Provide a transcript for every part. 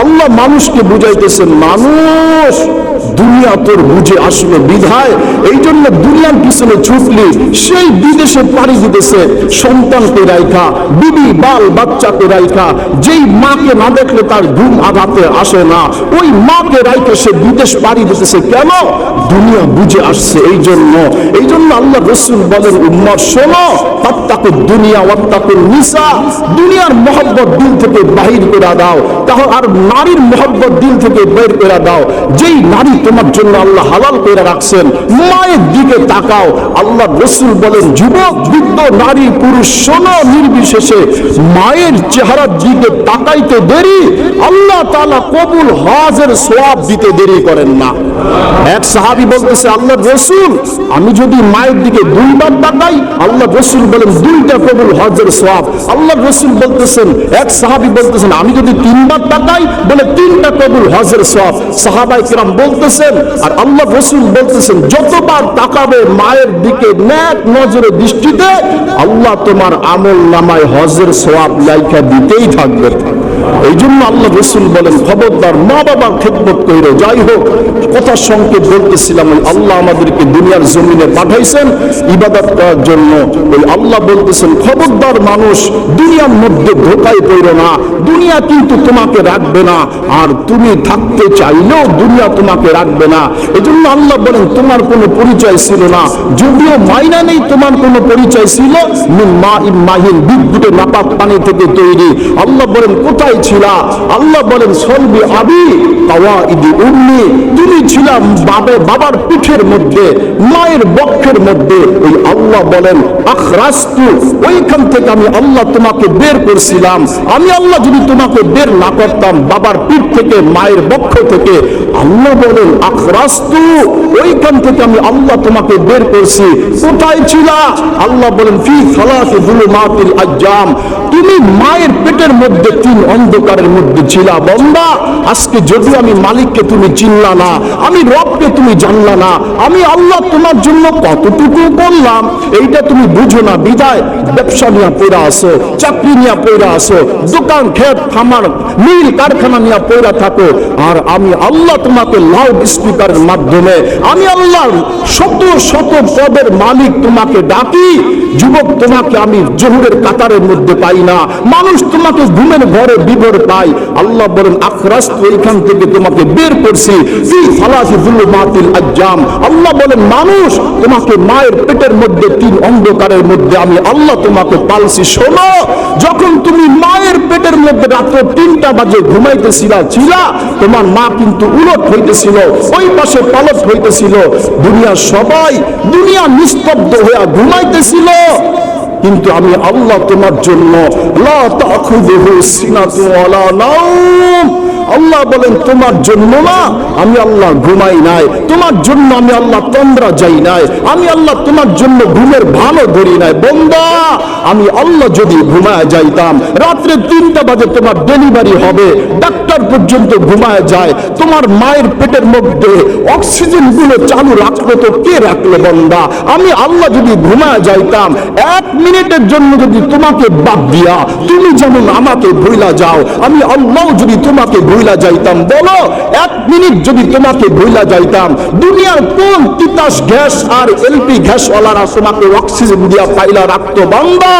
আল্লাহ মানুষকে বুঝাইতেছেন মানুষ দুনিয়া তোর বুঝে আসলো বিধায়। এই জন্য দুনিয়ার পিছনে ছুটলি, সেই বিদেশে পাড়ি দিতেছে সন্তানকে রাইখা, বিবি, বাল, বাচ্চাকে রাইখা। যেই মাকে না দেখলে তার ঘুম আঘাতে আসে না। ওই মাকে রাইখে সে বিদেশ পাড়ি দিতেছে কেন? দুনিয়া বুঝে আসছে এই জন্য এই জন্য আল্লাহ রসুল বলেন, উম্মর, শোনো তাত্তাকুর দুনিয়া ওয়াত্তাকুর নিসা। দুনিয়ার মহব্বত দিল থেকে বাহির করে দাও। তাহলে আর নারীর মহব্বত দিল থেকে বের করে দাও। যেই নারী তোমার জন্য আল্লাহ হালাল করে রাখছেন। মায়ের দিকে তাকাও। আল্লাহ রসুল বলেন, যুবক, বৃদ্ধ, নারী, পুরুষ, শোনো নির্বিশেষে। মায়ের চেহারার দিকে তাকাইতে দেরি। আল্লাহ তাআলা কবুল হজের সোয়াব দিতে দেরি করেন না। এক সাহাবী বলতেছে, আল্লাহ রসুল, আমি যদি মায়ের দিকে দুইবার তাকাই, আল্লাহ রসুল বলেন, দুইটা কবুল হজের সোয়াব আল্লাহ রসুল বলতেছেন, এক সাহাবি বলতেছেন, আমি যদি তিনবার তাকাই, বলে তিনটা কবুল হজের সোয়াব সাহাবাই কিরাম বলতেছেন, আর আল্লাহ রসুল বলতেছেন, যতবার তাকাবে মায়ের দিকে ন্যাক নজরে দৃষ্টিতে, আল্লাহ তোমার আমল নামায় হজের সোয়াব লাইকা দিতেই থাকবে। এই জন্য আল্লাহ রসুল বলেন, খবরদার মা বাবার খেদমত কইরো, যাই হোক, কথা সংকেত বলতেছিলাম, ওই আল্লাহ আমাদেরকে দুনিয়ার জমিনে পাঠাইছেন, ইবাদত করার জন্য। ওই আল্লাহ বলতেছেন, খবরদার মানুষ দুনিয়ার মধ্যে ধোকায় পড়ো না, দুনিয়া কিন্তু তোমাকে রাখবে না, আর তুমি থাকতে চাইলেও দুনিয়া তোমাকে রাখবে না। এই জন্য আল্লাহ বলেন, তোমার কোনো পরিচয় ছিল না, যদিও মাইনা নেই, তোমার কোনো পরিচয় ছিল মা ইন মাহিন বিদ্যুটে নাপাক পানি থেকে তৈরি। আল্লাহ বলেন, কোথায় ছিলা আল্লাহ বলেন, সলবি আবি কাওয়া ইদি উম্মি। তুমি ছিলাম বাবে, বাবার পিঠের মধ্যে, মায়ের বক্ষের মধ্যে। ওই আল্লাহ বলেন আখরাস্তু ওইখান থেকে আমি আল্লাহ তোমাকে বের করছিলাম। আমি আল্লাহ যদি তোমাকে বের না করতাম, বাবার পিঠ থেকে, মায়ের বক্ষ থেকে, আল্লাহ বলেন আখরাস্তু ওইখান থেকে আমি আল্লাহ তোমাকে বের করছি। কোথায় ছিলা? আল্লাহ বলেন, ফি খালাসি যুলুমাতিল আজ্জাম। তুমি মায়ের পেটের মধ্যে তিন অন্ধকারের মধ্যে ছিলা বন্দা আজকে যদি আমি মালিককে তুমি চিনলা না, আমি রবকে তুমি জানলা না, আমি আল্লাহ তোমার জন্য কতটুকু করলাম, এইটা তুমি বুঝো না। বিদায়, ব্যবসা নিয়ে পড়া আসো, চাকরি নিয়ে পড়া আসো, দোকান, খেত, খামার, মিল, কারখানা নিয়ে পড়া থাকো। আর আমি আল্লাহ তোমাকে লাউড স্পিকারের মাধ্যমে, আমি আল্লাহ শত শত পদের মালিক তোমাকে ডাকি, যুবক তোমাকে আমি জহুরের কাতারের মধ্যে পাই না, মানুষ তোমাকে ঘুমের ঘরে বিভোর পাই। আল্লাহ বলেন আখরাস্ত এইখান থেকে তোমাকে বের করছি। আল্লাহ বলেন, মানুষ তোমাকে মায়ের পেটের মধ্যে তিন অন্ধকারের মধ্যে আমি আল্লাহ তোমাকে পালছি। শোনো, যখন তুমি মায়ের পেটের মধ্যে রাত্র তিনটা বাজে ঘুমাইতেছিলা, ছিলা, তোমার মা কিন্তু উলট হইতেছিল, ওই পাশে পালট হইতেছিল। দুনিয়া সবাই দুনিয়া নিস্তব্ধ হইয়া ঘুমাইতেছিল। কিন্তু আমি আল্লাহ তোমার জন্য আল্লাহ বলেন, তোমার জন্য না, আমি আল্লাহ ঘুমাই নাই। তোমার জন্য আমি আল্লাহ তন্দ্রা যাই নাই। আমি আল্লাহ তোমার জন্য ঘুমের ভালো ধরি নাই। বন্দা, আমি আল্লাহ যদি ঘুমায় যাইতাম, রাত্রে তিনটা বাজে তোমার ডেলিভারি হবে। ডাক্তার পর্যন্ত ঘুমায় যায়। তোমার মায়ের পেটের মধ্যে অক্সিজেনগুলো চালু রাখল তো কে রাখল বন্দা? আমি আল্লাহ যদি ঘুমায় যাইতাম, এক মিনিটের জন্য যদি তোমাকে বাদ দিয়া তুমি যেমন আমাকে ভুলা যাও, আমি আল্লাহ যদি তোমাকে ভুলা যাইতাম, বলো, এক মিনিট যদি তোমাকে ভুলা যাইতাম, দুনিয়ার কোন তিতাস গ্যাস আর এলপি গ্যাস গ্যাসওয়ালারা তোমাকে অক্সিজেন দিয়া পাইলা রাখতো বান্দা?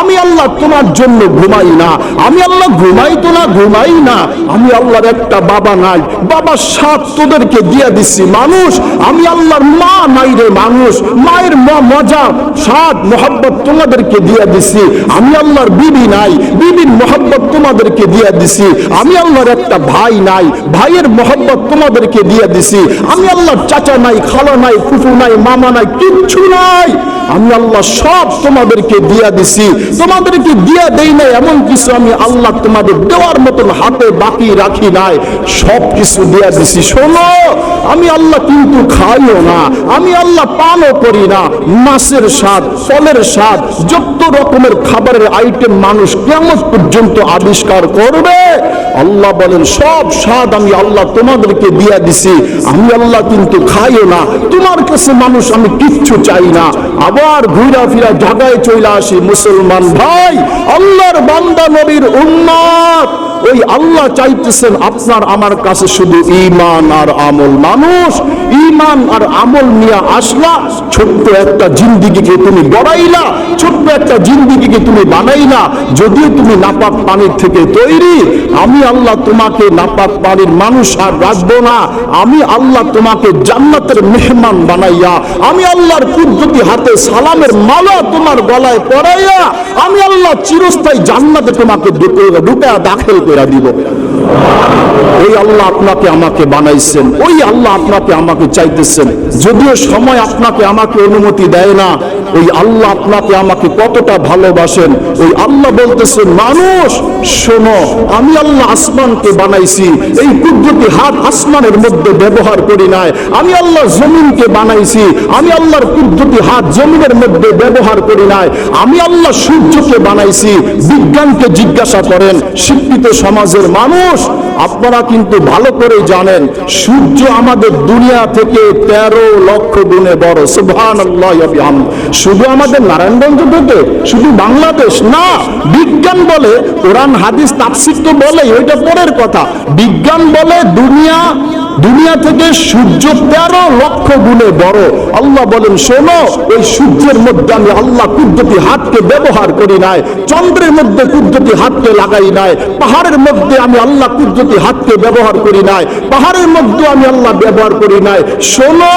আমি আল্লাহ তোমার জন্য ঘুমাই না। আমি আল্লাহ ঘুমাই তো না, ঘুমাই না। আমি আল্লাহর একটা বাবা নাই। বাবার সাথ তোদেরকে দিয়ে দিচ্ছি মানুষ, আমি আল্লাহর মা নাই রে মানুষ। মায়ের মজা, স্বাদ, মোহাব্বত তোমাদেরকে দিয়ে দিছি। আমি আল্লাহর বিবি নাই। বিবির মোহাব্বত তোমাদেরকে দিয়ে দিছি। আমি আল্লাহর একটা ভাই নাই। ভাইয়ের মোহাব্বত তোমাদেরকে দিয়ে দিছি। আমি আল্লাহর চাচা নাই, খালা নাই, ফুফু নাই, মামা নাই, কিচ্ছু নাই। আমি আল্লাহ সব তোমাদেরকে দিয়া দিছি। তোমাদেরকে দিয়া দেই নাই এমন কিছু আমি আল্লাহ তোমাদের দেওয়ার মতন হাতে বাকি রাখি নাই সব কিছু দিয়া দিছি। শোনো, আমি আল্লাহ কিন্তু খাইও না, আমি আল্লাহ পানও করি না। মাছের স্বাদ, ফলের স্বাদ, যত রকমের খাবারের আইটেম মানুষ কেমন পর্যন্ত আবিষ্কার করবে, আল্লাহ বলেন, সব স্বাদ আমি আল্লাহ তোমাদেরকে দিয়া দিছি। আমি আল্লাহ কিন্তু খাইও না, তোমার কাছে মানুষ আমি কিচ্ছু চাই না। আবার ঘুরা ফিরা জায়গায় চলে আসি মুসলমান ভাই, আল্লাহর বান্দা নবীর উন্নত ওই আল্লাহ চাইতেছেন, আপনার আমার কাছে শুধু ইমান আর আমল। মানুষ ইমান আর আমল নিয়ে আসলা, ছোট্ট একটা জিন্দিগিকে তুমি গড়াইলা, ছোট্ট একটা জিন্দিগিকে তুমি বানাইলা, যদিও তুমি নাপাক পানির থেকে তৈরি, আমি আল্লাহ তোমাকে নাপাক পানির মানুষ আর রাখব না, আমি আল্লাহ তোমাকে জান্নাতের মেহমান বানাইয়া, আমি আল্লাহর কুদ্দতি হাতে সালামের মালা তোমার গলায় পরাইয়া, আমি আল্লাহ চিরস্থায়ী জান্নাতে তোমাকে ঢুকে দাখিল করে দিব ওই আল্লাহ আপনাকে আমাকে বানাইছেন, ওই আল্লাহ আপনাকে আমাকে চাইতেছেন। যদিও সময় আপনাকে আমাকে অনুমতি দেয় না, ওই আল্লাহ আপনাকে আমাকে কতটা ভালোবাসেন, ওই আল্লাহ বলতেছেন, মানুষ, শোনো, আমি আল্লাহ আসমানকে বানাইছি, এই কুদরতি হাত আসমানের মধ্যে ব্যবহার করি নাই। আমি আল্লাহ জমিনকে বানাইছি, আমি আল্লাহর কুদরতি হাত জমিনের মধ্যে ব্যবহার করি নাই। আমি আল্লাহ সূর্যকে বানাইছি, বিজ্ঞানকে জিজ্ঞাসা করেন, শিক্ষিত সমাজের মানুষ, আপনারা কিন্তু ভালো করে জানেন, সূর্য আমাদের দুনিয়া থেকে তেরো লক্ষ গুণে বড়। সুভান শুধু আমাদের নারায়ণগঞ্জ থেকে শুধু বাংলাদেশ না, বিজ্ঞান বলে, কোরআন, হাদিস তাপসিক তো বলে ওইটা পরের কথা। বিজ্ঞান বলে দুনিয়া দুনিয়া থেকে সূর্য তেরো লক্ষ গুণে বড়। আল্লাহ বলেন, শোনো, ওই সূর্যের মধ্যে আমি আল্লাহ কুদ্দতি হাতকে ব্যবহার করি নাই, চন্দ্রের মধ্যে কুদ্দতি হাতকে লাগাই নাই, পাহাড়ের মধ্যে আমি আল্লাহ কুদ্দতি হাতকে ব্যবহার করি নাই, পাহাড়ের মধ্যে আমি আল্লাহ ব্যবহার করি নাই। শোনো,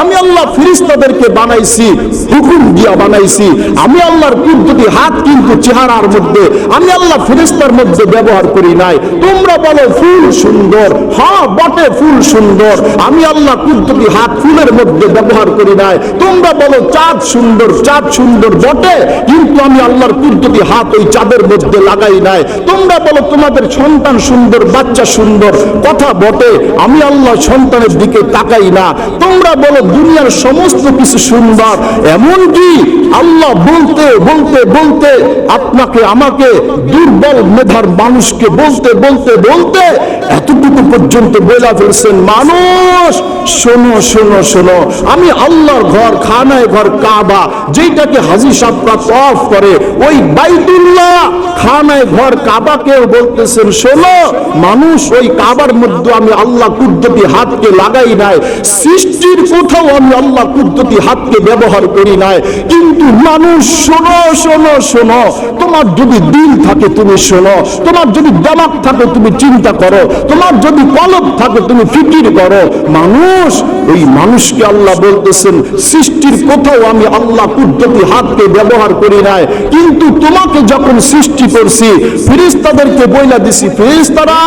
আমি আল্লাহ ফিরিস্তাদেরকে বানাইছি, হুকুম দিয়া বানাইছি, আমি আল্লাহর কুদ্দতি হাত কিন্তু চেহারার মধ্যে, আমি আল্লাহ ফিরিস্তার মধ্যে ব্যবহার করি নাই। তোমরা বলো, ফুল সুন্দর হ্যাঁ বটে ফুল সুন্দর। আমি আল্লাহ কুদ্দতি হাত ফুলের মধ্যে ব্যবহার করি নাই। তোমরা বলো, চাঁদ সুন্দর চাঁদ সুন্দর বটে? কিন্তু আমি আল্লাহর কুদ্দতি হাত ওই চাঁদের মধ্যে লাগাই নাই। তোমরা বলো, তোমাদের সন্তান সুন্দর, বাচ্চা সুন্দর, কথা বটে? আমি আল্লাহ সন্তানের দিকে তাকাই না। তোমরা বলো, দুনিয়ার সমস্ত কিছু সুন্দর। এমন কি আল্লাহ বলতে বলতে বলতে, আপনাকে, আমাকে দুর্বল মেধার মানুষকে বলতে বলতে বলতে এতটুকু পর্যন্ত বোঝা বলা ফেলছেন মানুষ। শোনো শোনো শোনো। আমি আল্লাহর ঘর, খানায় ঘর, কাবা যেটাকে হাজি সাহেবরা তফ করে, ওই বাইতুল্লাহ খানায় ঘর, কাবাকেও বলতেছেন, শোনো, মানুষ ওই কাবার মধ্যে আমি আল্লাহ কুদ্দতি হাতকে লাগাই নাই। সৃষ্টির কোথাও আমি আল্লাহ কুদ্দতি হাতকে ব্যবহার করি নাই। কিন্তু মানুষ, শোনো শোনো শোনো। তোমার যদি দিল থাকে, তুমি শোনো। তোমার যদি দামাক থাকে, তুমি চিন্তা করো। তোমার যদি কলব থাকে, তুমি ফিকির করো মানুষ, এই মানুষকে আল্লাহ বলতেছেন, সৃষ্টির কোথাও আমি আল্লাহ পদ্ধতি হাতকে ব্যবহার করি নাই। কিন্তু তোমাকে যখন সৃষ্টি করছি ফিরিস্তাদেরকে বইলা দিছি ফিরিস্তারা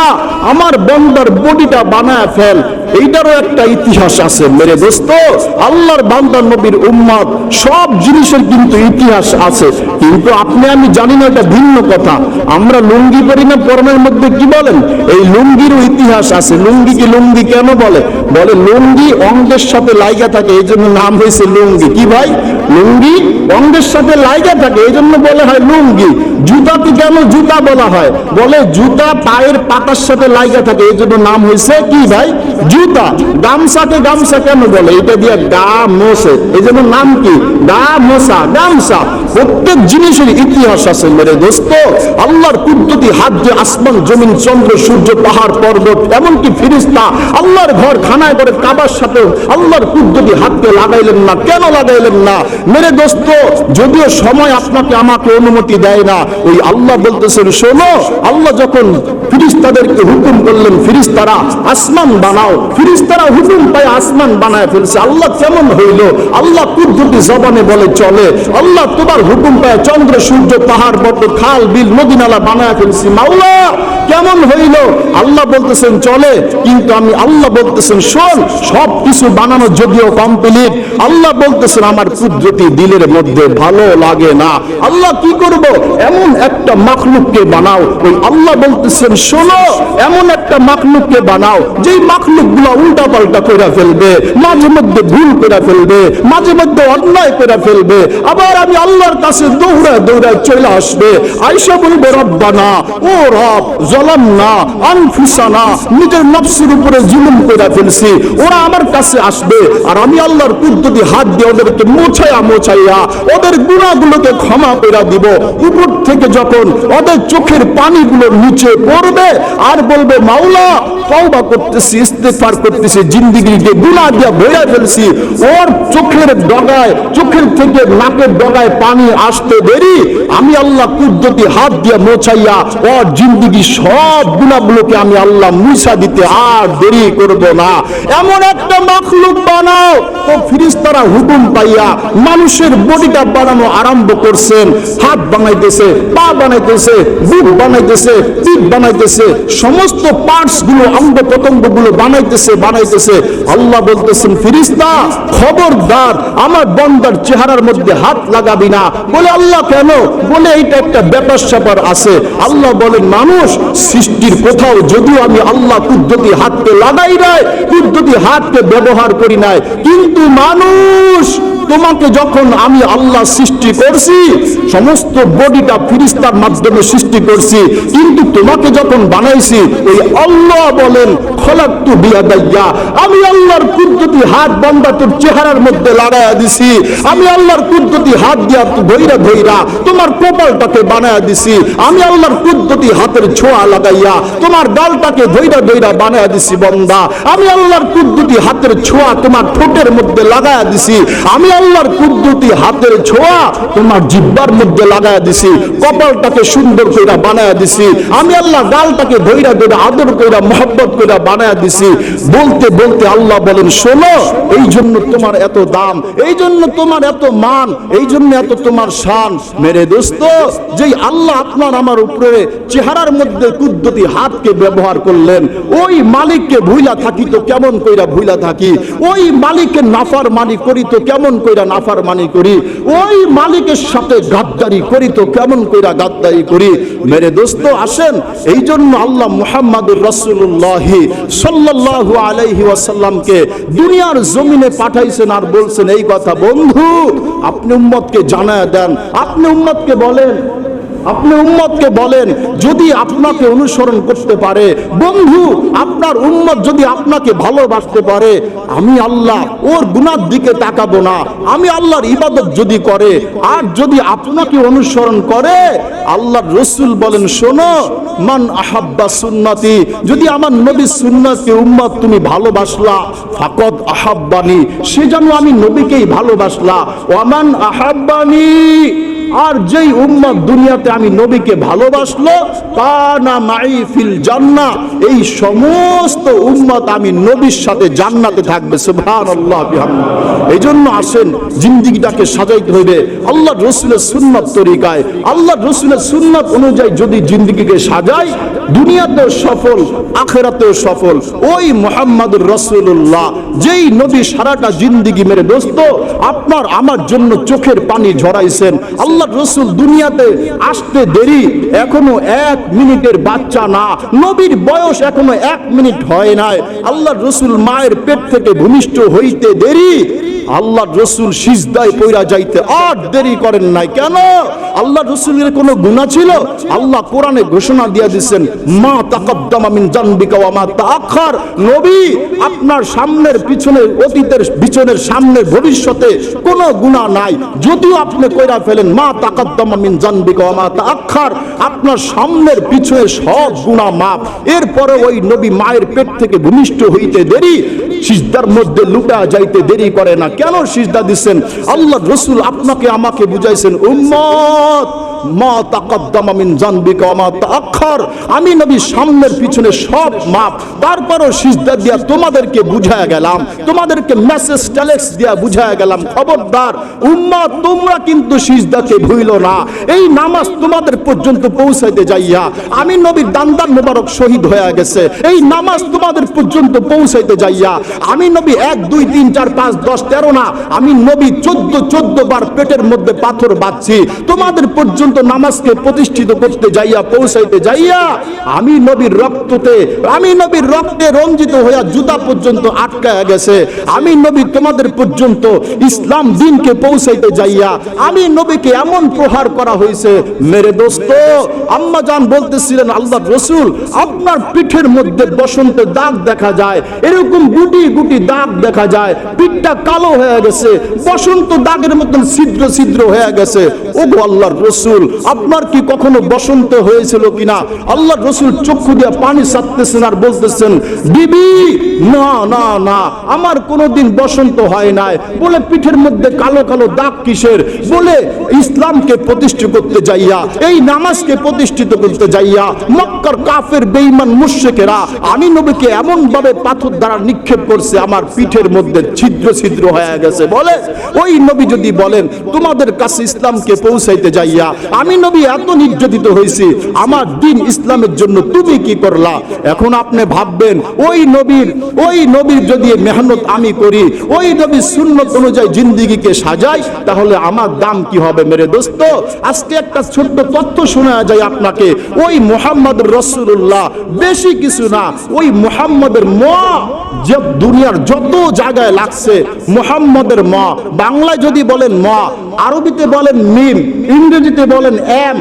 আমার বন্দার বডিটা বানায় ফেল। এইটারও একটা ইতিহাস আছে, মেরে দোস্ত। আল্লাহর বান্দার নবীর উম্মাদ, সব জিনিসের কিন্তু ইতিহাস আছে। কিন্তু আপনি, আমি জানি না, এটা ভিন্ন কথা। আমরা লুঙ্গি পরি না পরমের মধ্যে কি বলেন? এই লুঙ্গিরও ইতিহাস আছে। লুঙ্গি কি লুঙ্গি কেন বলে? বলে লুঙ্গি অঙ্গের সাথে লাইগা থাকে এই জন্য নাম হয়েছে লুঙ্গি। কি ভাই? লুঙ্গি অঙ্গের সাথে লাইগা থাকে এই জন্য বলে হয় লুঙ্গি। কেন জুতা বলা হয়? বলে জুতা পায়ের পাতার সাথে থাকে, এই জন্য নাম হয়েছে কি ভাই? জুতা। গামছাকে গামছা কেন বলে? এটা দিয়ে গা মোছে। এই জন্য নাম কি? গা মোছা, গামছা। প্রত্যেক জিনিসের ইতিহাস আছে মেরে দোস্ত। আল্লাহর কুদ্দতি হাত দিয়ে আসমান, জমিন, চন্দ্র, সূর্য, পাহাড়, পর্বত, এমনকি ফিরিস্তা, আল্লাহর ঘর, খানায় করে কাবার সাথে আল্লাহর কুদ্দতি হাতকে লাগাইলেন না। কেন লাগাইলেন না? মেরে দোস্ত, যদিও সময় আপনাকে আমাকে অনুমতি দেয় না, ওই আল্লাহ বলতেছেন, শোনো, আল্লাহ যখন ফিরিস্তাদেরকে হুকুম করলেন, ফিরিস্তারা আসমান বানাও, ফিরিস্তারা হুকুম পায় আসমান বানায় ফেলছে, আল্লাহ কেমন হইল? আল্লাহ কুদ্দুতি জবানে বলে চলে, আল্লাহ তোমার হুকুম পায় চন্দ্র, সূর্য, পাহাড় পর্বত খাল, বিল নদী নালা বানায় ফেলছি। মাওলা কেমন হইল? আল্লাহ বলতেছেন, চলে, কিন্তু আমি আল্লাহ বলতেছেন, শোন, সব কিছু বানানো যদিও কমপ্লিট আল্লাহ বলতেছেন, আমার কুদরতি দিলের মধ্যে ভালো লাগে না। আল্লাহ কি করব? এমন একটা মাখলুককে বানাও, ওই আল্লাহ বলতেছেন, শোনো, এমন একটা মাখলুককে বানাও, যেই মাখলুকগুলা উল্টা পাল্টা করে ফেলবে, মাঝে মধ্যে ভুল করে ফেলবে, মাঝে মধ্যে অন্যায় করে ফেলবে, আবার আমি আল্লাহর কাছে দৌড়ায় দৌড়ায় চলে আসবে। আইসা বলবে, রব্বানা, ও রব জলাম না, আনফুসানা, নিজের নফসের উপরে জুলুম করে ফেলছি। ওরা আমার কাছে আসবে আর আমি আল্লাহর হাত দিয়ে ওদেরকে মোছাইয়া মোছাইয়া ওদের গুণাগুলোকে ক্ষমা দিব। উপর থেকে যখন ওদের চোখের পানিগুলো নিচে পড়বে আর বলবে, মাওলা, তওবা করতেছি, ইস্তেগফার করতেছি গুনাহ দিয়া ভরে ফেলছি। ওর চোখের ডগায়, চোখের থেকে নাকের ডগায় পানি আসতে দেরি। আমি আল্লাহ কুদ্দতি হাত দিয়ে মোছাইয়া ওর জিন্দেগি সব গুণাগুলোকে আমি আল্লাহ মুছা দিতে আর দেরি করব না। এমন একটা মাখলুক বানাও, তো ফিরিস্তারা হুকুম পাইয়া মানুষের বডিটা বানানো আরম্ভ করছেন। হাত বানাইতেছে, পা বানাইতেছে, বুক বানাইতেছে, পিঠ বানাইতেছে, সমস্ত পার্টসগুলো অঙ্গ প্রত্যঙ্গগুলো বানাইতেছে বানাইতেছে। আল্লাহ বলতেছেন, ফিরিস্তা, খবরদার, আমার বন্দার চেহারার মধ্যে হাত লাগাবি না। বলে, আল্লাহ কেন? বলে, এইটা একটা ব্যাপার স্যাপার আছে। আল্লাহ বলেন, মানুষ সৃষ্টির কোথাও যদিও আমি আল্লাহ কুদ্দতি হাতকে লাগাই নাই কুদ্দতি হাতকে ব্যবহার করি নাই, কিন্তু মানুষ তোমাকে যখন আমি আল্লাহ সৃষ্টি করছি, সমস্ত বডিটা ফিরিস্তার মাধ্যমে সৃষ্টি করছি, কিন্তু তোমাকে যখন বানাইছি, ওই আল্লাহ বলেন বিয়াদাইয়া আমি আল্লাহর কুদ্দতি হাত বান্দা তোর চেহারার মধ্যে দিছি, আমি আল্লাহর হাত দিয়া ধৈরা ধৈরা তোমার কপালটাকে বানায়া দিছি, আমি আল্লাহর কুদ্দতি হাতের ছোঁয়া লাগাইয়া তোমার গালটাকে ধৈরা ধৈরা বানায়া দিছি, বন্দা। আমি আল্লাহর কুদ্দতি হাতের ছোঁয়া তোমার ঠোঁটের মধ্যে লাগায়া দিছি, আমি আল্লাহর কুদ্দতি হাতের ছোঁয়া তোমার জিব্বার মধ্যে লাগায়া দিছি, কপালটাকে সুন্দর কইরা বানায়া দিছি, আমি আল্লাহ গালটাকে ধৈরা ধৈরা আদর কইরা, মহব্বত কইরা বানায়া দিছি। বলতে বলতে আল্লাহ বলেন, শোনো এই জন্য তোমার এত দাম এই জন্য তোমার এত মান এই জন্য এত তোমার শান। মেরে দোস্ত, যেই আল্লাহ আপনার আমার উপরে চেহারার মধ্যে কুদ্দতি হাতকে ব্যবহার করলেন, ওই মালিককে ভুইলা থাকি তো কেমন কইরা ভুইলা থাকি? ওই মালিকের নাফার মানি করি তো কেমন কইরা নাফার মানি করি, ওই মালিকের সাথে গাদ্দারি করি তো কেমন কইরা গাদ্দারি করি? মেরে দোস্ত, আসেন এই জন্য আল্লাহ মুহাম্মাদুর রাসূলুল্লাহ সাল্লাল্লাহু আলাইহি ওয়াসাল্লামকে দুনিয়ার জমিনে পাঠাইছেন আর বলছেন, এই কথা বন্ধু, আপনি উম্মতকে জানায় দেন। আপনি উম্মতকে বলেন আপনি উম্মতকে বলেন, যদি আপনাকে অনুসরণ করতে পারে, বন্ধু, আপনার উম্মত যদি আপনাকে ভালোবাসতে পারে, আমি আল্লাহ ওর গুনার দিকে তাকাবো না। আমি আল্লাহর ইবাদত যদি করে, আর যদি আপনাকে অনুসরণ করে, আল্লাহর রসুল বলেন, শোনো, মান আহাব্বা সুন্নতি, যদি আমার নবী সুন্নতকে উম্মত তুমি ভালোবাসলা ফাকত আহাব্বানি, সে যেন আমি নবীকেই ভালোবাসলা ওয়ামান আহাব্বানি আর যেই উম্মত দুনিয়াতে আমি নবীকে ভালোবাসলো কানা মাই ফিল জান্নাহ। এই সমস্ত উম্মত আমি নবীর সাথে জান্নাতে থাকবে, সুবহানাল্লাহ বিহামদিহি এই জন্য আসেন, জিন্দিগিটাকে সাজাইতে হইবে। আল্লাহ রসুলের সুন্নত তরিকায়, আল্লাহ রসুলের সুন্নত অনুযায়ী যদি জিন্দিগিকে সাজাই, দুনিয়াতেও সফল, আখেরাতেও সফল। ওই মোহাম্মদুর রসুল্লাহ যেই নবী সারাটা জিন্দিগি মেরে দোস্ত আপনার আমার জন্য চোখের পানি ঝরাইছেন। আল্লাহ রসুল দুনিয়াতে আসতে দেরি, এখনও এক মিনিটের বাচ্চা না। নবীর বয়স এখনও এক মিনিট হয় নাই। আল্লাহ রসুল মায়ের পেট থেকে ভূমিষ্ঠ হইতে দেরি। আল্লাহ রসুল সিজদায় পইরা যাইতে আর দেরি করেন নাই। কেন? আল্লাহ রসুলের কোনো গুণা ছিল? আল্লাহ কোরআনে ঘোষণা দিয়ে দিচ্ছেন মা তাকদ্দামা মিন জানবিকা ওয়া মা তাআখার। নবী, আপনার সামনের পিছনের অতীতের পিছনের সামনের ভবিষ্যতে কোনো গুণা নাই। যদিও আপনি কইরা ফেলেন, মা তাকদ্দামা মিন জানবিকা ওয়া মা তাআখার। আপনার সামনের পিছনে সব গুণা মাপ এরপরে ওই নবী মায়ের পেট থেকে ভূমিষ্ঠ হইতে দেরি, সিজদার মধ্যে লুটা যাইতে দেরি করে না। কেন সিজদা দিচ্ছেন? আল্লাহ রসুল আপনাকে আমাকে বুঝাইছেন উম্মত! মা তাকদ্দামা মিন জানবিকা ওয়া মা তাআখার আমি নবী সামনের পিছনে সব মাপ, তারপরও সিজদা দিয়া তোমাদেরকে গেলাম, তোমাদেরকে মেসেজ দিয়া গেলাম, খবরদার উম্মত তোমরা কিন্তু সিজদাকে ভুইল না। এই নামাজ তোমাদের পর্যন্ত পৌঁছাইতে যাইয়া, আমি নবীর দান্দান মোবারক শহীদ হয়ে গেছে। এই নামাজ তোমাদের পর্যন্ত পৌঁছাইতে যাইয়া, আমি নবী এক, দুই, তিন, চার, পাঁচ, দশ, তেরো না, আমি নবী চোদ্দ চোদ্দ বার পেটের মধ্যে পাথর বাঁধছি। তোমাদের পর্যন্ত পর্যন্ত নামাজকে প্রতিষ্ঠিত করতে যাইয়া, পৌঁছাইতে যাইয়া, আমি নবীর রক্ততে, আমি নবীর রক্তে রঞ্জিত হইয়া জুতা পর্যন্ত আটকায়া গেছে। আমি নবী তোমাদের পর্যন্ত ইসলাম দিনকে পৌঁছাইতে যাইয়া, আমি নবীকে এমন প্রহার করা হয়েছে মেরে দোস্ত, আম্মা জান বলতেছিলেন আল্লাহ রসুল, আপনার পিঠের মধ্যে বসন্তের দাগ দেখা যায়, এরকম গুটি গুটি দাগ দেখা যায়, পিঠটা কালো হয়ে গেছে, বসন্ত দাগের মতন ছিদ্র ছিদ্র হয়ে গেছে। ও গো আল্লাহর রসুল আপনার কি কখনো বসন্ত হয়েছিল কিনা? আল্লাহর রসুল চক্ষু দিয়ে পানি ছাড়তেছেন আর বলতেছেন, বিবি, না না না, আমার কোনোদিন বসন্ত হয় নাই। বলে পিঠের মধ্যে কালো কালো দাগ কিসের? বলে, ইসলামকে প্রতিষ্ঠিত করতে যাইয়া, এই নামাজকে প্রতিষ্ঠিত করতে যাইয়া, মক্কার কাফের বেঈমান মুশরিকেরা, আমি নবীকে এমন ভাবে পাথর দ্বারা নিক্ষেপ করছে, আমার পিঠের মধ্যে ছিদ্র ছিদ্র হয়ে গেছে। বলে, ওই নবী যদি বলেন, তোমাদের কাছে ইসলামকে পৌঁছাইতে যাইয়া আমি নবী এত নির্যাতিত হয়েছি, আমার দিন ইসলামের জন্য তুমি কি করলা? এখন আপনি ভাববেন, ওই নবীর ওই নবীর যদি মেহনত আমি করি, ওই নবীর সুন্নত অনুযায়ী জিন্দিগিকে সাজাই, তাহলে আমার দাম কি হবে মেরে দোস্ত? আজকে একটা ছোট্ট তথ্য শোনা যায় আপনাকে, ওই মোহাম্মদ রসুল্লাহ বেশি কিছু না, ওই মোহাম্মদের ম যে দুনিয়ার যত জায়গায় লাগছে, মোহাম্মদের ম, বাংলায় যদি বলেন ম আরবিতে বলেন মিম, ইংরেজিতে বলেন এম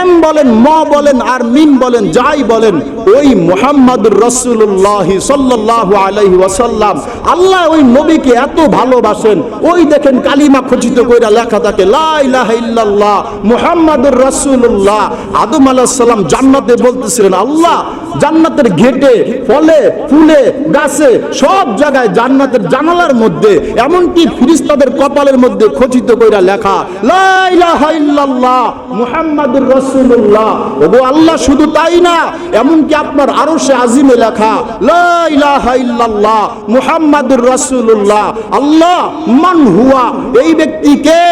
এম বলেন ম বলেন আর মিম বলেন যাই বলেন, ওই মোহাম্মদ রসুল্লাহ সাল্লাহ আলাইহি ওয়াসাল্লাম। আল্লাহ ওই নবীকে এত ভালোবাসেন, ওই দেখেন কালিমা খচিত কইরা লেখা থাকে, লা ইলাহা ইল্লাল্লাহ, মুহাম্মাদুর রাসূলুল্লাহ। আদম আলাইহিস সালাম জান্নাতে বলতেছিলেন, আল্লাহ, জান্নাতের ঘেটে ফলে, ফুলে, গাছে, সব জায়গায় জান্নাতের জানালার মধ্যে, এমনকি ফিরিস্তাদের কপালের মধ্যে খচিত কইরা লেখা লা ইলাহা ইল্লাল্লাহ মুহাম্মাদুর রসুল্লাহ ওগো আল্লাহ শুধু তাই না, এমনকি আপনার আরশে আজিমে লেখা, লা ইলাহা ইল্লাল্লাহ মুহাম্মাদুর রসুল্লাহ আল্লাহ মান হুয়া, এই ব্যক্তিকে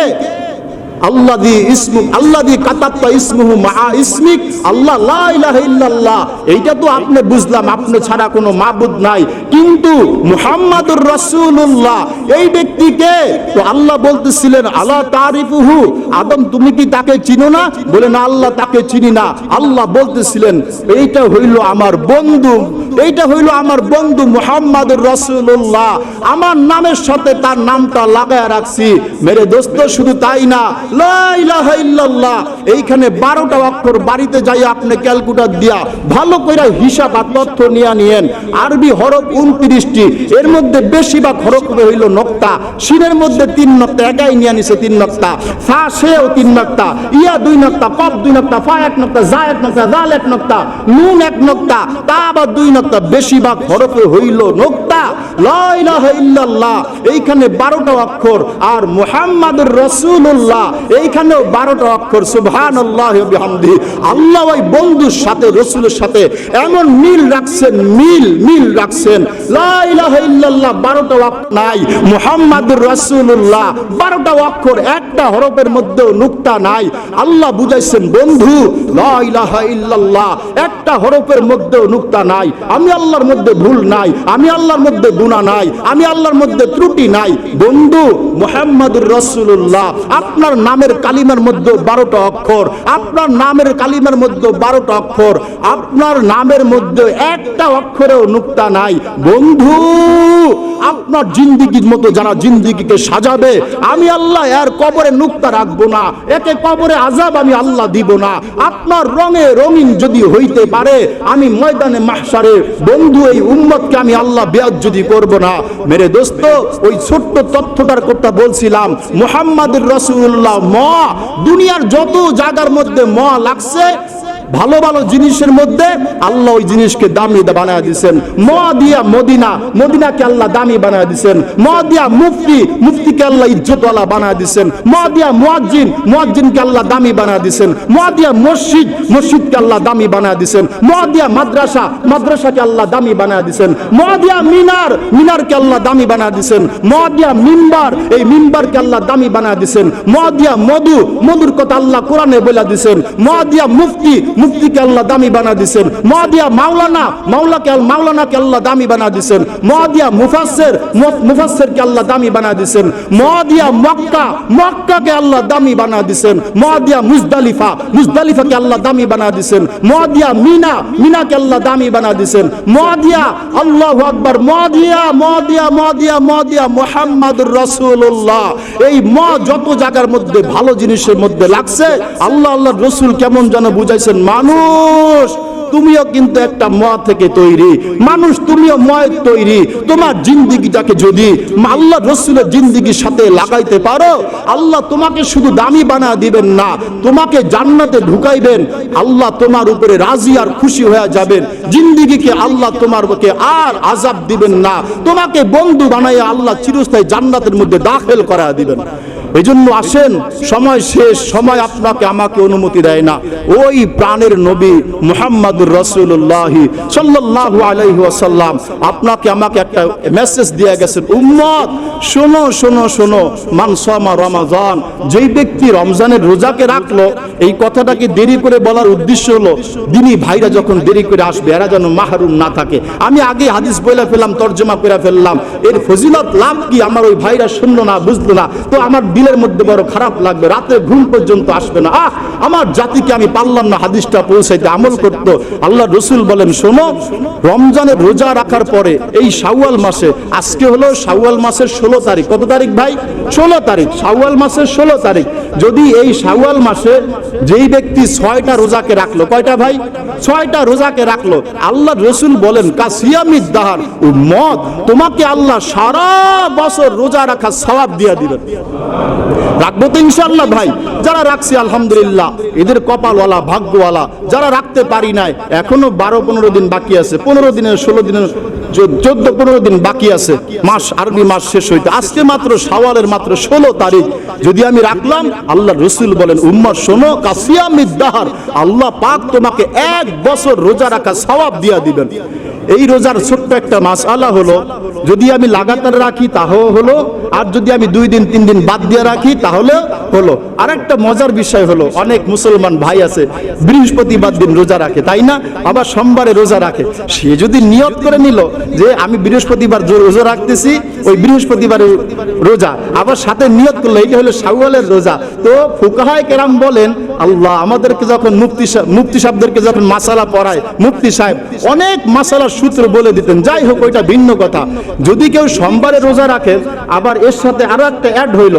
আল্লাহ দি ইসমু আল্লাহ দি কাতাত্তা ইসমুহু মা ইসমিক। আল্লাহ লা ইল্লাল্লাহ। এইটা তো আপনি বুঝলাম, আপনি ছাড়া কোনো মাবুদ নাই। কিন্তু মুহাম্মাদুর রাসূলুল্লাহ, এই ব্যক্তিকে তো আল্লাহ বলতেছিলেন, আলা তারিফুহু? আদম, তুমি কি তাকে চিনো না? বলে, না, আল্লাহ তাকে চিনি না। আল্লাহ বলতেছিলেন, এইটা হইল আমার বন্ধু, এইটা হইল আমার বন্ধু মুহাম্মাদুর রাসূলুল্লাহ। আমার নামের সাথে তার নামটা লাগায় রাখছি। মেরে দোস্ত, শুধু তাই না এইখানে বারোটা অক্ষর বাড়িতে যাই আপনি ক্যালকুলেটর দিয়া ভালো করে হিসাব তথ্য নিয়ে নিয়েন। আরবি হরফ উনত্রিশটি, এর মধ্যে বেশিরভাগ হরফ হইল নক্তা শিনের মধ্যে তিন নক্তা, একাই নিয়ে নিছে তিন নক্তা, ফা সেও তিন নক্তা, ইয়া দুই নক্তা, কফ দুই নক্তা, ফা এক নক্তা জা এক নক্তা জাল এক নক্তা, নুন এক নক্তা, তা আবার দুই নক্তা, বেশিরভাগ হরফে হইল নক্তা। লা ইলাহা ইল্লাল্লাহ। এইখানে বারোটা অক্ষর, আর মুহাম্মাদুর রাসূলুল্লাহ। এইখানেও বারোটা অক্ষর সুবহান আল্লাহ আল্লাহ ওই বন্ধুর সাথে, রসুলের সাথে এমন মিল রাখছেন, মিল মিল রাখছেন। লা ইলাহা বারোটা অক্ষর নাই। মুহাম্মাদুর বারোটা অক্ষর, একটা হরফের মধ্যেও নুক্তা নাই। আল্লাহ বুঝাইছেন, বন্ধু, লা ইলাহা ইল্লাল্লাহ, একটা হরফের মধ্যেও নাই। আমি আল্লাহর মধ্যে ভুল নাই, আমি আল্লাহর মধ্যে গুনাহ নাই, আমি আল্লাহর মধ্যে ত্রুটি নাই। বন্ধু, মুহাম্মাদুর রাসূলুল্লাহ, আপনার নামের কালিমার মধ্যে বারোটা অক্ষর। আপনার নামের কালিমার মধ্যে বারোটা অক্ষর। আপনার নামের মধ্যে একটা অক্ষরেও নুক্তা নাই। বন্ধু, আপনার জিন্দিগির মতো যারা জিন্দিগিকে সাজাবে, আমি আল্লাহ এর কবরে নুক্তা রাখব না। একে কবরে আজাব আমি আল্লাহ দিব না। আপনার রঙে রঙিন যদি হইতে পারে, আমি ময়দানে মাহসারে বন্ধু, এই উম্মতকে আমি আল্লাহ বেয়াদ যদি করব না। মেরে দোস্ত, ওই ছোট্ট তথ্যটার কথা বলছিলাম। মুহাম্মাদুর রসুল্লাহ ম দুনিয়ার যত জায়গার মধ্যে ম লাগছে ভালো ভালো জিনিসের মধ্যে আল্লাহ ওই জিনিসকে দামি বানায় দিচ্ছেন ম মদিনা, মদিনাকে আল্লাহ দামি বানায় দিচ্ছেন ম মুফতি, মুফতিকে আল্লাহ ইজ্জতওয়ালা বানায় দিচ্ছেন ম মুয়াজ্জিন, মুয়াজ্জিনকে আল্লাহ দামি বানায় দিচ্ছেন ম মসজিদ, মসজিদকে আল্লাহ দামি বানায় দিচ্ছেন ম মাদ্রাসা, মাদ্রাসাকে আল্লাহ দামি বানায় দিচ্ছেন ম মিনার, মিনারকে আল্লাহ দামি বানায় দিচ্ছেন ম দিয়া মিম্বার, এই মিম্বারকে আল্লাহ দামি বানায় দিচ্ছেন ম মধু, মধুর কথা আল্লাহ কোরআনে বলে দিচ্ছেন ম মুফতি মুক্তিকে আল্লাহ দামি বানা দিছেন। মহাদিয়া মাওলানা, মাওলাকে মাওলানাকে আল্লাহ দামি বানা দিছেন। মহাদিয়া মুফাসসির মু- মুফাসসিরকে আল্লাহ দামি বানা দিছেন। মহাদিয়া মক্কা মক্কাকে আল্লাহ দামি বানা দিছেন। মহাদিয়া মুজদালিফা, মুজদালিফাকে আল্লাহ দামি বানা দিছেন। মহাদিয়া মিনা, মিনাকে আল্লাহ দামি বানা দিছেন। মহাদিয়া আল্লাহু আকবার মহাদিয়া মহাদিয়া মহাদিয়া মহাদিয়া মুহাম্মাদুর রাসূলুল্লাহ। এই ম যত জায়গার মধ্যে ভালো জিনিসের মধ্যে লাগছে, আল্লাহ আল্লাহ রসুল কেমন যেন বুঝাইছেন মানুষ, তুমিও কিন্তু একটা ম থেকে তৈরি। মানুষ, তুমিও ময়ের তৈরি। তোমার জিন্দিগিটাকে যদি আল্লাহ রসুলের জিন্দিগির সাথে লাগাইতে পারো, আল্লাহ তোমাকে শুধু দামি বানা দিবেন না, তোমাকে জান্নাতে ঢুকাইবেন। আল্লাহ তোমার উপরে রাজি আর খুশি হয়ে যাবেন। জিন্দিগিকে আল্লাহ তোমার বুকে আর আজাব দিবেন না। তোমাকে বন্ধু বানাইয়া আল্লাহ চিরস্থায়ী জান্নাতের মধ্যে দাখিল করা দিবেন। এই জন্য আসেন, সময় শেষ, সময় আপনাকে, আমাকে অনুমতি দেয় না। ওই প্রাণের নবী মুহাম্মাদুর রসুল্লাহ আলাইহি ওয়াসাল্লাম আপনাকে, আমাকে একটা মেসেজ দিয়ে গেছেন, উম্মত, শোনো শোনো শোনো মানসামা রমাজান, যেই ব্যক্তি রমজানের রোজাকে রাখল, এই কথাটাকে দেরি করে বলার উদ্দেশ্য হলো, দিনী ভাইরা যখন দেরি করে আসবে, এরা যেন মাহরুম না থাকে। আমি আগে হাদিস বলে ফেললাম, তর্জমা করে ফেললাম, এর ফজিলত লাভ কি? আমার ওই ভাইরা শুনলো না, বুঝলো না। তো আমার দিলের মধ্যে বড় খারাপ লাগবে রাতে ঘুম পর্যন্ত আসবে না। আহ, আমার জাতিকে আমি পারলাম না হাদিসটা পৌঁছাইতে, আমল করত। আল্লাহ রসুল বলেন, শোনো, রমজানের রোজা রাখার পরে এই শাওয়াল মাসে, আজকে হলো শাওয়াল মাসের ষোলো তারিখ। কত তারিখ ভাই? ষোলো তারিখ, শাওয়াল মাসের ষোলো তারিখ। যদি এই শাওয়াল মাসে যেই ব্যক্তি ছয়টা রোজাকে রাখল, কয়টা ভাই? ছয়টা রোজাকে রাখল। আল্লাহ রসুল বলেন কাসিয়ামিদ দাহার মত তোমাকে আল্লাহ সারা বছর রোজা রাখা সওয়াব দিয়া দিবেন রাখব তো ইনশাল্লাহ ভাই। যারা রাখছি, আলহামদুলিল্লাহ, এদের কপালওয়ালা, ভাগ্যওয়ালা, যারা রাখতে পারি নাই, এখনও বারো পনেরো দিন বাকি আছে। পনেরো দিনের, ষোলো দিনের চোদ্দ, পনেরো দিন বাকি আছে। মাস আরবি মাস শেষ হইতে। আজকে মাত্র সাওয়ালের মাত্র ষোলো তারিখ। যদি আমি রাখলাম, আল্লাহ রসুল বলেন উম্মার শোনো, কাসিয়ামিদ্দাহার। আল্লাহ পাক তোমাকে এক বছর রোজা রাখা সওয়াব দিয়া দিবেন। এই রোজার ছোট্ট একটা মাস আলা হলো, যদি আমি লাগাতার রাখি তাহলে হলো, আর যদি আমি দুই দিন, তিন দিন বাদ দিয়ে রাখি তাহলে হলো। আর একটা মজার বিষয় হলো, অনেক মুসলমান ভাই আছে, বৃহস্পতিবার দিন রোজা রাখে, তাই না? আবার সোমবারে রোজা রাখে। সে যদি নিয়ত করে নিল যে আমি বৃহস্পতিবার রোজা রাখতেছি, ওই বৃহস্পতিবার রোজা। আবার সাথে নিয়ত করল এটা হলো শাওয়ালের রোজা। তো ফুকাহায় কেরাম বলেন আল্লাহ আমাদেরকে যখন মুক্তি মুক্তি সাহেবদেরকে যখন মাসালা পড়ায়, মুক্তি সাহেব অনেক মাসালার সূত্র বলে দিতেন। যাই হোক, ওইটা ভিন্ন কথা। যদি কেউ সোমবারে রোজা রাখে, আবার এর সাথে আরও একটা অ্যাড হইল।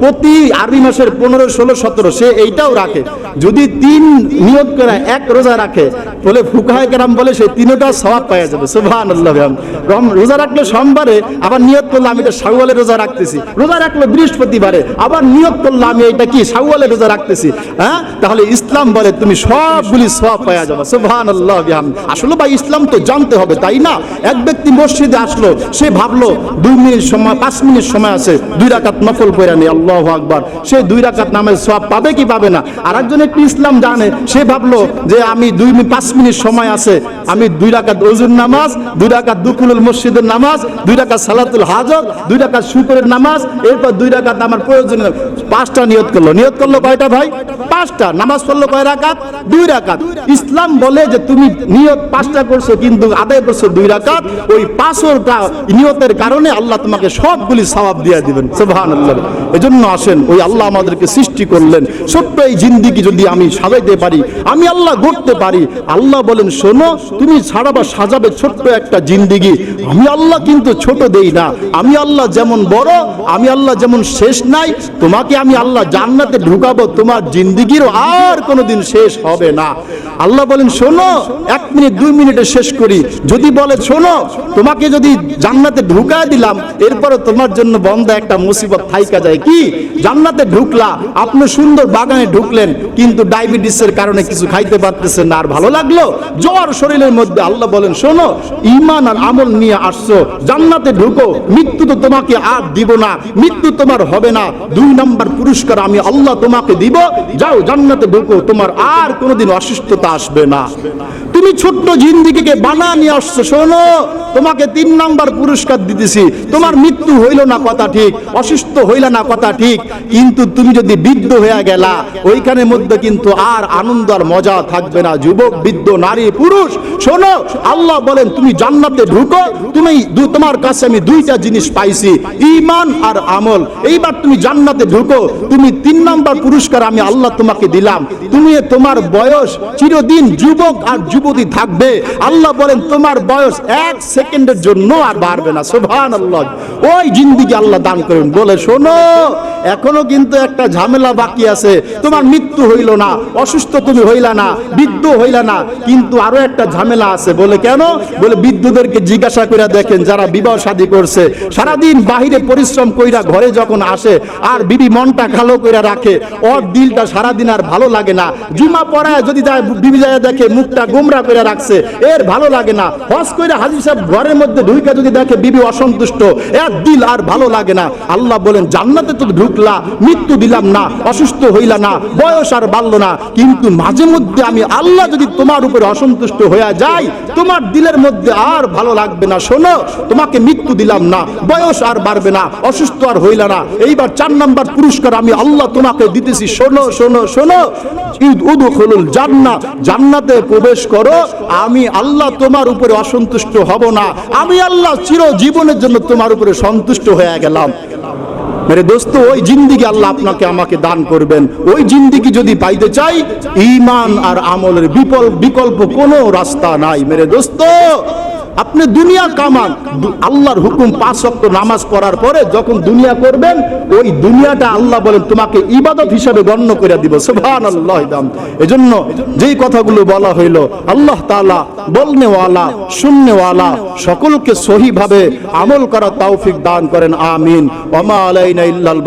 প্রতি আরবি মাসের পনেরো, ষোলো, সতেরো, সে এইটাও রাখে। যদি তিন নিয়োগ করে এক রোজা রাখে বলে ফুকাহায় কেরাম বলে সে তিনটা সবাব পাওয়া যাবে। আল্লাহ রোজা রাখলে সোমবারে আবার নিয়োগ করলে আমি এটা শাওয়ালে রোজা রাখতেছি। রোজা রাখল বৃহস্পতিবারে আবার নিয়োগ করলে আমি এটা কি শাওয়ালে রোজা রাখতেছি? হ্যাঁ? তাহলে ইসলাম বলে তুমি সবগুলি সব পাওয়া যাবে। সুবহান আল্লাহ আসলে ভাই, ইসলাম তো জানতে হবে, তাই না? এক ব্যক্তি মসজিদে আসলো, সে ভাবলো, দুই মিনিট সময়, পাঁচ মিনিট সময় আছে, দুই রাকাত নফল করে নি আল্লাহ আকবার। সে দুই রাকাত নামের সব পাবে কি পাবে না? আর একজন একটু ইসলাম জানে, সে ভাবলো যে আমি দুই পাঁচ মিনিট সময় আছে। আমি দুই রাকাত ওজুর নামাজ, দুই রাকাত দুকুলুল মসজিদের নামাজ, দুই রাকাত সালাতুল হাজত দুই রাকাত শুকরের নামাজ, এরপর দুই রাকাত আমার প্রয়োজনীয় পাঁচটা নিয়ত করল। নিয়ত করল কয়টা ভাই? পাঁচটা। নামাজ পড়ল কয় রাকাত? দুই রাকাত। ইসলাম বলে যে তুমি নিয়ত পাঁচটা করছ, কিন্তু আদায় করছ দুই রাকাত। ওই পাঁচটা নিয়তের কারণে আল্লাহ তোমাকে সবগুলি সওয়াব দিয়ে দিবেন। সুবহানাল্লাহ। এজন্য আসেন, ওই আল্লাহ আমাদেরকে সৃষ্টি করলেন। ছোট্ট এই জিন্দিগি যদি আমি সাজাইতে পারি, আমি আল্লাহ গড়তে পারি, আল্লাহ বলেন, শোনো, তুমি ছাড়াবা সাজাবে ছোট্ট একটা জিন্দিগি। আমি আল্লাহ কিন্তু ছোট দেই না। আমি আল্লাহ যেমন বড়, আমি আল্লাহ যেমন শেষ নাই, তোমাকে আমি আল্লাহ জান্নাতে ঢুকাবো, তোমার জিন্দিগিরও আর কোনোদিন শেষ হবে না। আল্লাহ বলেন, শোনো, এক মিনিট, দুই মিনিটে শেষ করি। যদি বলে, শোনো, তোমাকে যদি জান্নাতে ঢুকায় দিলাম, এরপরে তোমার জন্য বন্ধ একটা মুসিবত থাইকা যায় কি? জান্নাতে ঢুকলা, আপনি সুন্দর বাগানে ঢুকলেন, কিন্তু ডায়াবেটিসের কারণে কিছু খাইতে পারতেছেন না। আর ভালো লাগল? জ্বর শরীরের মধ্যে আল্লাহ বলেন, শোনো ইমান আর আমল নিয়ে আসছো। জান্নাতে ঢুকো, মৃত্যু তো তোমাকে আর দিব না, মৃত্যু তোমার হবে না। দুই নাম্বার পুরস্কার আমি আল্লাহ তোমাকে দিব। যাও জান্নাতে ঢুকো, তোমার আর কোনোদিন অসুস্থতা আসবে না। তুমি ছোট্ট জিন্দিগিকে বানা নিয়ে আসছো, শোনো, তোমাকে তিন নাম্বার পুরস্কার দিতেছি। তোমার মৃত্যু হইল না কথা ঠিক, অসুস্থ হইল না কথা ঠিক, কিন্তু তুমি যদি বৃদ্ধ হয়ে গেলা, ওইখানে মধ্যে কিন্তু আর আনন্দ আর মজা থাকবে না। যুবক, বৃদ্ধ, নারী, পুরুষ, শোনো, আল্লাহ বলেন, তুমি জান্নাতে ঢুকো, তুমি তোমার কাছে আমি দুইটা জিনিস পাইছি ইমান আর আমল। এইবার তুমি জান্নাতে ঢুকো, তুমি তিন নাম্বার পুরস্কার আমি আল্লাহ তোমাকে দিলাম। তুমি তোমার বয়স চিরদিন যুবক আর যুবতী থাকবে, আল্লাহ বলেন, তোমার বয়স এক সেকেন্ডের জন্য আর বাড়বে না। সোভান আল্লাহ ওই জিন্দিগি আল্লাহ দান করুন। বলে, শোনো এখনও কিন্তু একটা ঝামেলা বাকি আছে। তোমার মৃত্যু হইল না, অসুস্থ তুমি হইলা না, বৃদ্ধ হইলা না, কিন্তু আরও একটা ঝামেলা আছে। বলে কেন? বলে বৃদ্ধদেরকে জিজ্ঞাসা করে দেখেন যারা বিবাহ শাদী করছে, সারাদিন বাহিরে পরিশ্রম কইরা ঘরে যখন আসে, আর বিবি মনটা কালো কইরা রাখে, ওর দিলটা সারাদিন আর ভালো লাগে না। জুমা পড়ায় যদি বিবি যায় দেখে মুখটা গোমরা করে রাখছে, এর ভালো লাগে না। হজ কইরা হাজির সাহেব ঘরের মধ্যে ঢুকে যদি দেখে বিবি অসন্তুষ্ট, এর দিল আর ভালো লাগে না। আল্লাহ বলেন, জান্নাতে তো ঢুকলা মৃত্যু দিলাম না, অসুস্থ হইলা না, বয়স আর বাড়লো না। কিন্তু মাঝে মধ্যে আমি আল্লাহ যদি তোমার উপরে অসন্তুষ্ট হয়ে যাই, তোমার দিলের মধ্যে আর ভালো লাগবে না। শোনো, তোমাকে মৃত্যু দিলাম না, বয়স আর বাড়বে না, অসুস্থ আর হইলা না। এইবার চার নাম্বার পুরস্কার আমি আল্লাহ তোমাকে দিতেছি। শোনো শোনো শোনো। উদুখুলুল জান্নাত জান্নাতে প্রবেশ করো। আমি আল্লাহ তোমার উপরে অসন্তুষ্ট হব না। আমি আল্লাহ চির জীবনের জন্য তোমার উপরে সন্তুষ্ট হয়ে গেলাম। মেরে দোস্ত, ওই জিন্দিগি আল্লাহ আপনাকে আমাকে দান করবেন। ওই জিন্দিগি যদি পাইতে চাই ইমান আর আমলের বিকল্প কোনো রাস্তা নাই। মেরে দোস্ত আপনি দুনিয়া কামান আল্লাহর হুকুম পাঁচ ওয়াক্ত নামাজ পড়ার পরে যখন দুনিয়া করবেন, ওই দুনিয়াটা আল্লাহ বলেন তোমাকে ইবাদত হিসাবে গণ্য করে দিব। সুবহানাল্লাহ দাম এজন্য যেই কথাগুলো বলা হইল, আল্লাহ তাআলা বলনেওয়ালা, শুননেওয়ালা, সকলকে সহিভাবে আমল করা তৌফিক দান করেন, আমিন। ওমা আলাইনা ইল্লাল